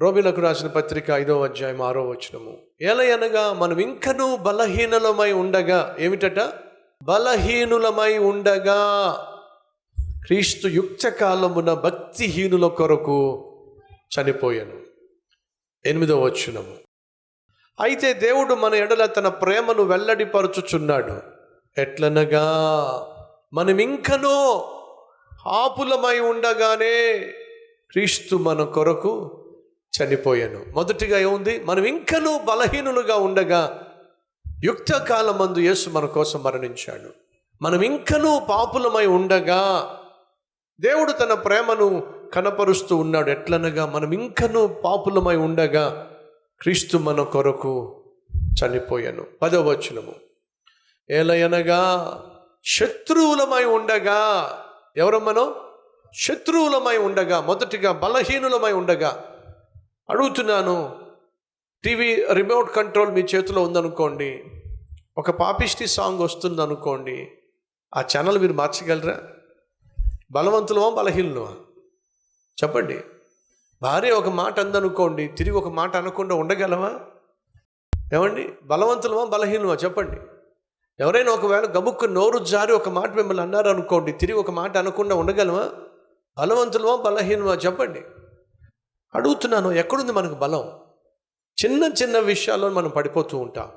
రోమిలకు రాసిన పత్రిక ఐదో అధ్యాయం ఆరో వచనము. ఏలయనగా మనం ఇంకనూ బలహీనులమై ఉండగా ఏమిటట? బలహీనులమై ఉండగా. క్రీస్తు యుక్త కాలమున భక్తిహీనుల కొరకు చనిపోయాను. ఎనిమిదో వచనము. అయితే దేవుడు మన ఎడల తన ప్రేమను వెల్లడిపరుచుచున్నాడు. ఎట్లనగా? మనం ఇంకనూ ఆపులమై ఉండగానే క్రీస్తు మన కొరకు చనిపోయాను. మొదటిగా ఏముంది? మనం ఇంకనూ బలహీనులుగా ఉండగా యుక్త కాలమందు యేసు మన కోసం మరణించాడు. మనం ఇంకనూ పాపులమై ఉండగా దేవుడు తన ప్రేమను కనపరుస్తూ ఉన్నాడు. ఎట్లనగా? మనం ఇంకనూ పాపులమై ఉండగా క్రీస్తు మన కొరకు చనిపోయాను. పదవ వచనము. ఏలయనగా శత్రువులమై ఉండగా. ఎవరు మనం? శత్రువులమై ఉండగా. మొదటిగా బలహీనులమై ఉండగా. అడుగుతున్నాను టీవీ రిమోట్ కంట్రోల్ మీ చేతిలో ఉందనుకోండి ఒక పాపిష్టి సాంగ్ వస్తుంది అనుకోండి ఆ ఛానల్ మీరు మార్చగలరా? బలవంతులమా బలహీనులమా? చెప్పండి. భార్య ఒక మాట అందనుకోండి తిరిగి ఒక మాట అనకుండా ఉండగలమా? ఏమండి? బలవంతులమా బలహీనమా చెప్పండి. ఎవరైనా ఒకవేళ గబుక్కు నోరు జారి ఒక మాట మిమ్మల్ని అన్నారు అనుకోండి తిరిగి ఒక మాట అనకుండా ఉండగలమా? బలవంతులమా బలహీనమా చెప్పండి. అడుగుతున్నాను ఎక్కడుంది మనకు బలం? చిన్న చిన్న విషయాల్లో మనం పడిపోతూ ఉంటాం.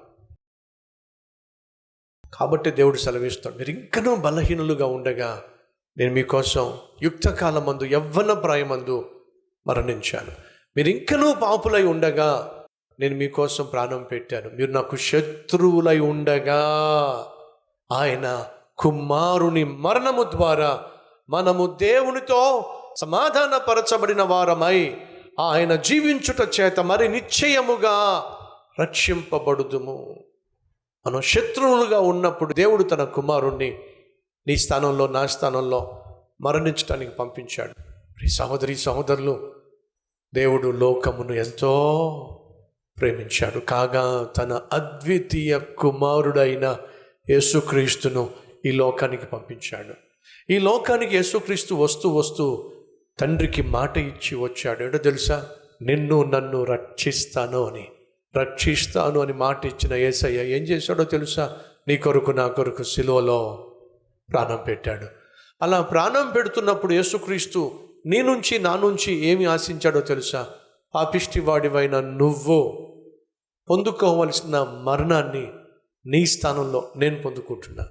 కాబట్టి దేవుడు సెలవిస్తాడు మీరు ఇంకనూ బలహీనులుగా ఉండగా నేను మీకోసం యుక్తకాలం మందు యవ్వన ప్రాయమందు మరణించాను. మీరు ఇంకనూ పాపులై ఉండగా నేను మీకోసం ప్రాణం పెట్టాను. మీరు నాకు శత్రువులై ఉండగా ఆయన కుమారుని మరణము ద్వారా మనము దేవునితో సమాధానపరచబడిన వారమై ఆయన జీవించుట చేత మరి నిశ్చయముగా రక్షింపబడుదుము. మనం శత్రువులుగా ఉన్నప్పుడు దేవుడు తన కుమారుణ్ణి నీ స్థానంలో నా స్థానంలో మరణించడానికి పంపించాడు. ఈ సహోదరి సహోదరులు దేవుడు లోకమును ఎంతో ప్రేమించాడు. కాగా తన అద్వితీయ కుమారుడైన యేసుక్రీస్తును ఈ లోకానికి పంపించాడు. ఈ లోకానికి యేసుక్రీస్తు వస్తూ వస్తూ తండ్రికి మాట ఇచ్చి వచ్చాడు. ఏంటో తెలుసా? నిన్ను నన్ను రక్షిస్తాను అని. రక్షిస్తాను అని మాట ఇచ్చిన ఏసయ్య ఏం చేశాడో తెలుసా? నీ కొరకు నా కొరకు సిలువలో ప్రాణం పెట్టాడు. అలా ప్రాణం పెడుతున్నప్పుడు యేసుక్రీస్తు నీ నుంచి నా నుంచి ఏమి ఆశించాడో తెలుసా? పాపిష్టివాడివైన నువ్వు పొందుకోవలసిన మరణాన్ని నీ స్థానంలో నేను పొందుకుంటున్నా.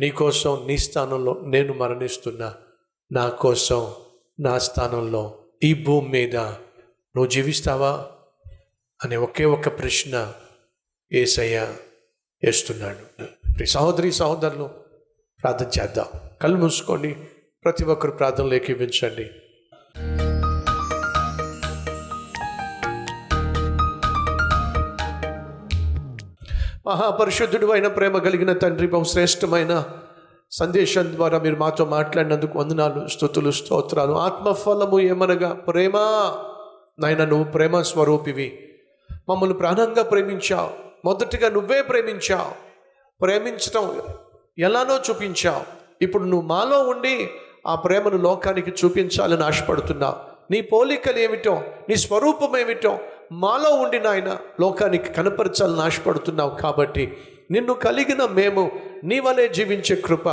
నీ కోసం నీ స్థానంలో నేను మరణిస్తున్నా. నా కోసం నా స్థానంలో ఈ భూమి మీద నువ్వు జీవిస్తావా? అనే ఒకే ఒక ప్రశ్న ఏసయ్య వేస్తున్నాడు. సహోదరి సహోదరులు ప్రార్థన చేద్దాం. కళ్ళు మూసుకోండి. ప్రతి ఒక్కరు ప్రార్థనలు ఏకీవించండి మహాపరిశుద్ధుడు అయిన ప్రేమ కలిగిన తండ్రి బహుశ్రేష్టమైన సందేశం ద్వారా మీరు మాతో మాట్లాడినందుకు వందనాలు స్థుతులు స్తోత్రాలు. ఆత్మఫలము ఏమనగా ప్రేమ నాయన నువ్వు ప్రేమ స్వరూపివి. మమ్మల్ని ప్రాణంగా ప్రేమించావు. మొదటిగా నువ్వే ప్రేమించావు. ప్రేమించటం ఎలానో చూపించావు. ఇప్పుడు నువ్వు మాలో ఉండి ఆ ప్రేమను లోకానికి చూపించాలని ఆశపడుతున్నావు. నీ పోలికలు ఏమిటో నీ స్వరూపం ఏమిటో మాలో ఉండి నాయన లోకానికి కనపరచాలని ఆశపడుతున్నావు కాబట్టి నిన్ను కలిగిన మేము నీ వలె జీవించే కృప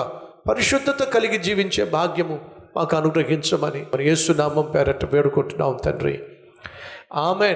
పరిశుద్ధత కలిగి జీవించే భాగ్యము మాకు అనుగ్రహించమని. మరి యేసునామం పేరట వేడుకుంటున్నాం తండ్రి. ఆమెన్.